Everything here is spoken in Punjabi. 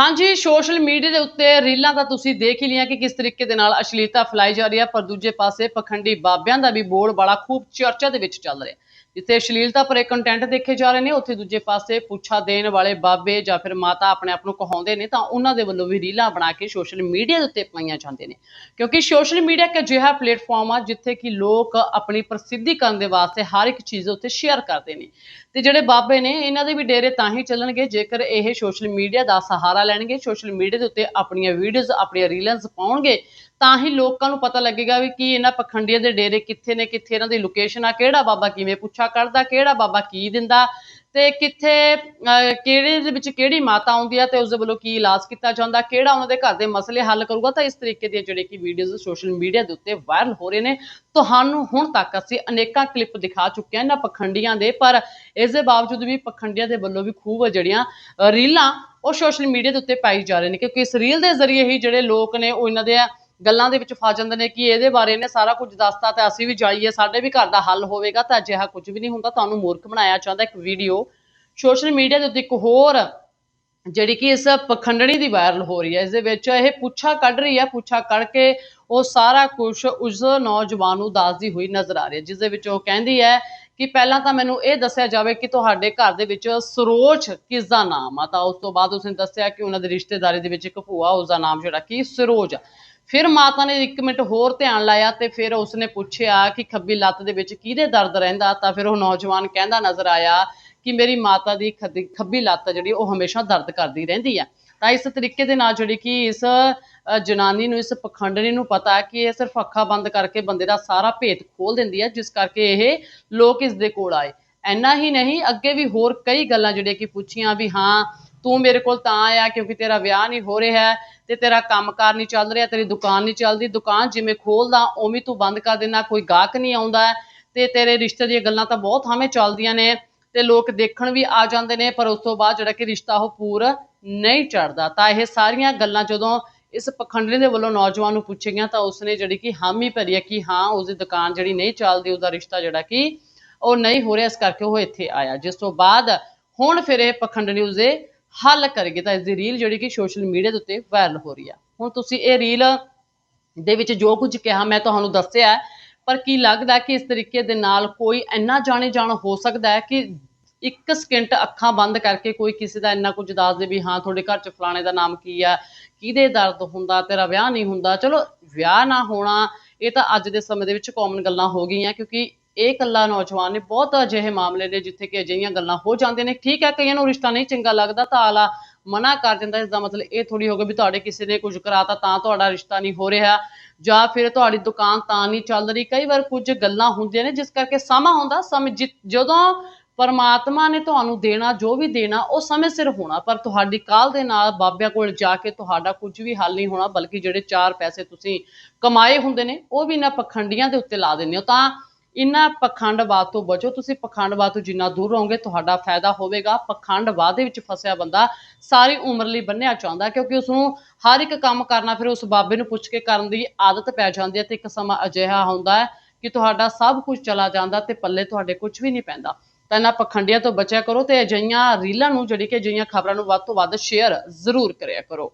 ਹਾਂਜੀ, ਸੋਸ਼ਲ ਮੀਡੀਆ ਦੇ ਉੱਤੇ ਰੀਲਾਂ ਤਾਂ ਤੁਸੀਂ ਦੇਖ ਹੀ ਲਿਆ ਕਿ ਕਿਸ ਤਰੀਕੇ ਦੇ ਨਾਲ ਅਸ਼ਲੀਲਤਾ ਫੈਲਾਈ ਜਾ ਰਹੀ ਹੈ, ਪਰ ਦੂਜੇ ਪਾਸੇ ਪਖੰਡੀ ਬਾਬਿਆਂ ਦਾ ਵੀ ਬੋਲ ਬੜਾ ਖੂਬ ਚਰਚਾ ਦੇ ਵਿੱਚ ਚੱਲ ਰਿਹਾ। ਜਿੱਥੇ ਅਸ਼ਲੀਲਤਾ ਭਰੇ ਕੰਟੈਂਟ ਦੇਖੇ ਜਾ ਰਹੇ ਨੇ, ਉੱਥੇ ਦੂਜੇ ਪਾਸੇ ਪੁੱਛਾ ਦੇਣ ਵਾਲੇ ਬਾਬੇ ਜਾਂ ਫਿਰ ਮਾਤਾ ਆਪਣੇ ਆਪ ਨੂੰ ਕਹਾਉਂਦੇ ਨੇ, ਤਾਂ ਉਹਨਾਂ ਦੇ ਵੱਲੋਂ ਵੀ ਰੀਲਾਂ ਬਣਾ ਕੇ ਸੋਸ਼ਲ ਮੀਡੀਆ ਦੇ ਉੱਤੇ ਪਾਈਆਂ ਜਾਂਦੇ ਨੇ। ਕਿਉਂਕਿ ਸੋਸ਼ਲ ਮੀਡੀਆ ਇੱਕ ਅਜਿਹਾ ਪਲੇਟਫਾਰਮ ਆ, ਜਿੱਥੇ ਕਿ ਲੋਕ ਆਪਣੀ ਪ੍ਰਸਿੱਧੀ ਕਰਨ ਦੇ ਵਾਸਤੇ ਹਰ ਇੱਕ ਚੀਜ਼ ਉੱਤੇ ਸ਼ੇਅਰ ਕਰਦੇ ਨੇ। ਤੇ ਜਿਹੜੇ ਬਾਬੇ ਨੇ, ਇਹਨਾਂ ਦੇ ਵੀ ਡੇਰੇ ਤਾਂ ਹੀ ਚੱਲਣਗੇ, ਜੇਕਰ ਇਹ ਸੋਸ਼ਲ ਮੀਡੀਆ ਦਾ ਸਹਾਰਾ ਲੈਣਗੇ ਸੋਸ਼ਲ ਮੀਡੀਆ ਦੇ ਉੱਤੇ ਆਪਣੀਆਂ ਵੀਡੀਓਜ਼ ਆਪਣੀਆਂ ਰੀਲਸ ਪਾਉਣਗੇ ਤਾਂ ਹੀ ਲੋਕਾਂ ਨੂੰ ਪਤਾ ਲੱਗੇਗਾ ਵੀ ਕੀ ਇਹਨਾਂ ਪਖੰਡੀਆਂ ਦੇ ਡੇਰੇ ਕਿੱਥੇ ਨੇ, ਕਿੱਥੇ ਇਹਨਾਂ ਦੀ ਲੋਕੇਸ਼ਨ ਆ, ਕਿਹੜਾ ਬਾਬਾ ਕਿਵੇਂ ਪੁੱਛਾ ਕਰਦਾ, ਕਿਹੜਾ ਬਾਬਾ ਕੀ ਦਿੰਦਾ ਤੇ ਕਿੱਥੇ ਕਿਹੜੇ ਦੇ ਵਿੱਚ ਕਿਹੜੀ ਮਾਤਾ ਆਉਂਦੀ ਆ ਤੇ ਉਸ ਦੇ ਵੱਲੋਂ ਕੀ ਇਲਾਜ ਕੀਤਾ ਜਾਂਦਾ, ਕਿਹੜਾ ਉਹਨਾਂ ਦੇ ਘਰ ਦੇ ਮਸਲੇ ਹੱਲ ਕਰੂਗਾ, ਤਾਂ ਇਸ ਤਰੀਕੇ ਦੀਆਂ ਜਿਹੜੇ ਕਿ ਵੀਡੀਓਜ਼ ਸੋਸ਼ਲ ਮੀਡੀਆ ਦੇ ਉੱਤੇ ਵਾਇਰਲ ਹੋ ਰਹੇ ਨੇ। ਤੁਹਾਨੂੰ ਹੁਣ ਤੱਕ ਅਸੀਂ ਅਨੇਕਾਂ ਕਲਿੱਪ ਦਿਖਾ ਚੁੱਕੇ ਹਾਂ ਇਹਨਾਂ ਪਖੰਡੀਆਂ ਦੇ, ਪਰ ਇਸ ਦੇ ਬਾਵਜੂਦ ਵੀ ਪਖੰਡੀਆਂ ਦੇ ਵੱਲੋਂ ਵੀ ਖੂਬ ਜਿਹੜੀਆਂ ਰੀਲਾਂ ਉਹ ਸੋਸ਼ਲ ਮੀਡੀਆ ਦੇ ਉੱਤੇ ਪਾਈ ਜਾ ਰਹੇ ਨੇ, ਕਿਉਂਕਿ ਇਸ ਰੀਲ ਦੇ ਜ਼ਰੀਏ ਹੀ ਜਿਹੜੇ ਲੋਕ ਨੇ ਉਹ ਇਹਨਾਂ ਦੇ ਗੱਲਾਂ ਦੇ ਵਿੱਚ ਫਸ ਜਾਂਦੇ ਨੇ ਕਿ ਇਹਦੇ ਬਾਰੇ ਇਹਨੇ ਸਾਰਾ ਕੁਝ ਦੱਸਤਾ ਤੇ ਅਸੀਂ ਵੀ ਜਾਈਏ, ਸਾਡੇ ਵੀ ਘਰ ਦਾ ਹੱਲ ਹੋਵੇਗਾ ਤਾਂ ਅਜਿਹਾ ਕੁਝ ਵੀ ਨਹੀਂ ਹੁੰਦਾ। ਤੁਹਾਨੂੰ ਮੂਰਖ ਬਣਾਇਆ ਚਾਹੁੰਦਾ ਇੱਕ ਵੀਡੀਓ ਸੋਸ਼ਲ ਮੀਡੀਆ ਦੇ ਉੱਤੇ ਇੱਕ ਹੋਰ, ਜਿਹੜੀ ਕਿ ਇਸ ਪਖੰਡਣੀ ਦੀ ਵਾਇਰਲ ਹੋ ਰਹੀ ਹੈ। ਇਸ ਦੇ ਵਿੱਚ ਇਹ ਪੁੱਛਾ ਕੱਢ ਰਹੀ ਹੈ, ਪੁੱਛਾ ਕੱਢ ਕੇ ਉਹ ਸਾਰਾ ਕੁਝ ਉਸ ਨੌਜਵਾਨ ਨੂੰ ਦੱਸਦੀ ਹੋਈ ਨਜ਼ਰ ਆ ਰਹੀ ਹੈ ਜਿਸ ਦੇ ਵਿੱਚ ਉਹ ਕਹਿੰਦੀ ਹੈ ਕਿ ਪਹਿਲਾਂ ਤਾਂ ਮੈਨੂੰ ਇਹ ਦੱਸਿਆ ਜਾਵੇ ਕਿ ਤੁਹਾਡੇ ਘਰ ਦੇ ਵਿੱਚ ਸਰੋਜ ਕਿਸ ਦਾ ਨਾਮ ਆ। ਤਾਂ ਉਸ ਤੋਂ ਬਾਅਦ ਉਸਨੇ ਦੱਸਿਆ ਕਿ ਉਹਨਾਂ ਦੀ ਰਿਸ਼ਤੇਦਾਰੀ ਦੇ ਵਿੱਚ ਇੱਕ ਭੂਆ ਉਸ ਦਾ ਨਾਮ ਜਿਹੜਾ ਕਿ ਸਰੋਜ ਆ। ਫਿਰ ਮਾਤਾ ਨੇ ਇੱਕ ਮਿੰਟ ਹੋਰ ਧਿਆਨ ਲਾਇਆ ਤੇ ਫਿਰ ਉਸਨੇ ਪੁੱਛਿਆ ਕਿ ਖੱਬੀ ਲੱਤ ਦੇ ਵਿੱਚ ਕਿਹਦੇ ਦਰਦ ਰਹਿੰਦਾ? ਤਾਂ ਫਿਰ ਉਹ ਨੌਜਵਾਨ ਕਹਿੰਦਾ ਨਜ਼ਰ ਆਇਆ ਕਿ ਮੇਰੀ ਮਾਤਾ ਦੀ ਖੱਦੀ- ਖੱਬੀ ਲੱਤ ਆ ਜਿਹੜੀ ਉਹ ਹਮੇਸ਼ਾ ਦਰਦ ਕਰਦੀ ਰਹਿੰਦੀ ਆ। ਤਾਂ ਇਸ ਤਰੀਕੇ ਦੇ ਨਾਲ ਜਿਹੜੀ ਕਿ ਇਸ ਜਨਾਨੀ ਨੂੰ, ਇਸ ਪਖੰਡਣੀ ਨੂੰ ਪਤਾ ਕਿ ਇਹ ਸਿਰਫ ਅੱਖਾਂ ਬੰਦ ਕਰਕੇ ਬੰਦੇ ਦਾ ਸਾਰਾ ਭੇਤ ਖੋਲ ਦਿੰਦੀ ਹੈ ਜਿਸ ਕਰਕੇ ਇਹ ਲੋਕ ਇਸ ਦੇ ਕੋਲ ਆਏ। ਐਨਾ ਹੀ ਨਹੀਂ, ਅੱਗੇ ਵੀ ਹੋਰ ਕਈ ਗੱਲਾਂ ਜਿਹੜੀਆਂ ਕਿ ਪੁੱਛੀਆਂ ਵੀ ਹਾਂ ਤੂੰ ਮੇਰੇ ਕੋਲ ਤਾਂ ਆਇਆ ਕਿਉਂਕਿ ਤੇਰਾ ਵਿਆਹ ਨਹੀਂ ਹੋ ਰਿਹਾ ਹੈ ਤੇ ਤੇਰਾ ਕੰਮਕਾਰ ਨਹੀਂ ਚੱਲ ਰਿਹਾ ਤੇਰੀ ਦੁਕਾਨ ਨਹੀਂ ਚੱਲਦੀ ਦੁਕਾਨ ਜਿਵੇਂ ਖੋਲਦਾ ਉਵੇਂ ਤੂੰ ਬੰਦ ਕਰ ਦੇਣਾ ਕੋਈ ਗਾਹਕ ਨਹੀਂ ਆਉਂਦਾ ਹੈ, ਤੇ ਤੇਰੇ ਰਿਸ਼ਤੇ ਦੀਆਂ ਗੱਲਾਂ ਤਾਂ ਬਹੁਤ ਥਾਵੇਂ ਚੱਲਦੀਆਂ ਨੇ ਤੇ ਲੋਕ ਦੇਖਣ ਵੀ ਆ ਜਾਂਦੇ ਨੇ ਪਰ ਉਸ ਤੋਂ ਬਾਅਦ ਜਿਹੜਾ ਕਿ ਰਿਸ਼ਤਾ ਉਹ ਪੂਰ ਨਹੀਂ ਚੜਦਾ ਤਾਂ ਇਹ ਸਾਰੀਆਂ ਗੱਲਾਂ ਜਦੋਂ ਇਸ ਪਖੰਡਣੀ ਦੇ ਵੱਲੋਂ ਨੌਜਵਾਨ ਨੂੰ ਪੁੱਛੇ ਗਿਆ ਤਾਂ ਉਸਨੇ ਜਿਹੜੀ ਕਿ ਹਾਮੀ ਭਰੀ ਹੈ ਕਿ ਹਾਂ ਉਸਦੀ ਦੁਕਾਨ ਜਿਹੜੀ ਨਹੀਂ ਚੱਲਦੀ ਉਹਦਾ ਰਿਸ਼ਤਾ ਜਿਹੜਾ ਕਿ ਉਹ ਨਹੀਂ ਹੋ ਰਿਹਾ ਇਸ ਕਰਕੇ ਉਹ ਇੱਥੇ ਆਇਆ। ਜਿਸ ਤੋਂ ਬਾਅਦ ਹੁਣ ਫਿਰ ਇਹ ਪਖੰਡਣੀ ਉਸਦੇ ਹੱਲ ਕਰੇਗੀ, ਤਾਂ ਇਸ ਦੀ ਰੀਲ ਜਿਹੜੀ ਕਿ ਸੋਸ਼ਲ ਮੀਡੀਆ ਦੇ ਉੱਤੇ ਵਾਇਰਲ ਹੋ ਰਹੀ ਆ। ਹੁਣ ਤੁਸੀਂ ਇਹ ਰੀਲ ਦੇ ਵਿੱਚ ਜੋ ਕੁਝ ਕਿਹਾ, ਮੈਂ ਤੁਹਾਨੂੰ ਦੱਸਿਆ ਪਰ ਕੀ ਲੱਗਦਾ ਕਿ ਇਸ ਤਰੀਕੇ ਦੇ ਨਾਲ ਕੋਈ ਇੰਨਾ ਜਾਣੇ ਜਾਣ ਹੋ ਸਕਦਾ ਹੈ ਕਿ ਇੱਕ ਸਕਿੰਟ ਅੱਖਾਂ ਬੰਦ ਕਰਕੇ ਕੋਈ ਕਿਸੇ ਦਾ ਇੰਨਾ ਕੁਝ ਦੱਸ ਦੇ ਵੀ, ਹਾਂ, ਤੁਹਾਡੇ ਘਰ ਚ ਫਲਾਣੇ ਦਾ ਨਾਮ ਕੀ ਆ? ਕਿਹਦੇ ਦਰਦ ਹੁੰਦਾ? ਤੇਰਾ ਵਿਆਹ ਨਹੀਂ ਹੁੰਦਾ? ਚਲੋ, ਵਿਆਹ ਨਾ ਹੋਣਾ, ਇਹ ਤਾਂ ਅੱਜ ਦੇ ਸਮੇਂ ਦੇ ਵਿੱਚ ਕਾਮਨ ਗੱਲਾਂ ਹੋ ਗਈਆਂ, ਕਿਉਂਕਿ ਇਹ ਇਕੱਲਾ ਨੌਜਵਾਨ ਨੇ ਬਹੁਤ ਅਜਿਹੇ ਮਾਮਲੇ ਨੇ ਜਿੱਥੇ ਕਿ ਅਜਿਹੀਆਂ ਗੱਲਾਂ ਹੋ ਜਾਂਦੀਆਂ ਨੇ। ਠੀਕ ਹੈ, ਕਈਆਂ ਨੂੰ ਰਿਸ਼ਤਾ ਨਹੀਂ ਚੰਗਾ ਲੱਗਦਾ, ਤਾਂ ਆਲਾ ਮਨਾ ਕਰ ਦਿੰਦਾ ਇਸ ਦਾ ਮਤਲਬ ਇਹ ਥੋੜੀ ਹੋ ਗਿਆ ਵੀ ਤੁਹਾਡੇ ਕਿਸੇ ਨੇ ਕੁਝ ਕਰਾਤਾ ਤਾਂ ਤੁਹਾਡਾ ਰਿਸ਼ਤਾ ਨਹੀਂ ਹੋ ਰਿਹਾ। ਜਾਂ ਫਿਰ ਤੁਹਾਡੀ ਦੁਕਾਨ ਤਾਂ ਨਹੀਂ ਚੱਲ ਰਹੀ। ਕਈ ਵਾਰ ਕੁਝ ਗੱਲਾਂ ਹੁੰਦੀਆਂ ਨੇ, ਜਿਸ ਕਰਕੇ ਸਮਾਂ ਹੁੰਦਾ, ਸਮੇਂ ਜਿ- ਜਦੋਂ ਪਰਮਾਤਮਾ ਨੇ ਤੁਹਾਨੂੰ ਦੇਣਾ, ਜੋ ਵੀ ਦੇਣਾ, ਉਹ ਸਮੇਂ ਸਿਰ ਹੋਣਾ। ਪਰ ਤੁਹਾਡੀ ਕਾਲ ਦੇ ਨਾਲ ਬਾਬਿਆਂ ਕੋਲ ਜਾ ਕੇ ਤੁਹਾਡਾ ਕੁਝ ਵੀ ਹੱਲ ਨਹੀਂ ਹੋਣਾ, ਬਲਕਿ ਜਿਹੜੇ ਚਾਰ ਪੈਸੇ ਤੁਸੀਂ ਕਮਾਏ ਹੁੰਦੇ ਨੇ, ਉਹ ਵੀ ਇਹਨਾਂ ਪਖੰਡੀਆਂ ਦੇ ਉੱਤੇ ਲਾ ਦਿੰਦੇ ਹੋ। ਤਾਂ ਇਹਨਾਂ ਪਖੰਡਵਾਦ ਤੋਂ ਬਚੋ। ਤੁਸੀਂ ਪਖੰਡਵਾਦ ਤੋਂ ਜਿੰਨਾ ਦੂਰ ਰਹੋਗੇ, ਤੁਹਾਡਾ ਫਾਇਦਾ ਹੋਵੇਗਾ। ਪਖੰਡਵਾਦ ਦੇ ਵਿੱਚ ਫਸਿਆ ਬੰਦਾ ਸਾਰੀ ਉਮਰ ਲਈ ਬੰਨਿਆ ਚਾਹੁੰਦਾ ਕਿਉਂਕਿ ਉਸ ਨੂੰ ਹਰ ਇੱਕ ਕੰਮ ਕਰਨਾ, ਫਿਰ ਉਸ ਬਾਬੇ ਨੂੰ ਪੁੱਛ ਕੇ ਕਰਨ ਦੀ ਆਦਤ ਪੈ ਜਾਂਦੀ ਹੈ ਤੇ ਇੱਕ ਸਮਾਂ ਅਜਿਹਾ ਹੁੰਦਾ ਹੈ ਕਿ ਤੁਹਾਡਾ ਸਭ ਕੁਝ ਚਲਾ ਜਾਂਦਾ ਤੇ ਪੱਲੇ ਤੁਹਾਡੇ ਕੁਝ ਵੀ ਨਹੀਂ ਪੈਂਦਾ। ਤਾਂ ਇਹਨਾਂ ਪਖੰਡੀਆਂ ਤੋਂ ਬਚਿਆ ਕਰੋ ਤੇ ਅਜਿਹੀਆਂ ਰੀਲਾਂ ਨੂੰ, ਜਿਹੜੀ ਕਿ ਅਜਿਹੀਆਂ ਖਬਰਾਂ ਨੂੰ ਵੱਧ ਤੋਂ ਵੱਧ ਸ਼ੇਅਰ ਜ਼ਰੂਰ ਕਰਿਆ ਕਰੋ।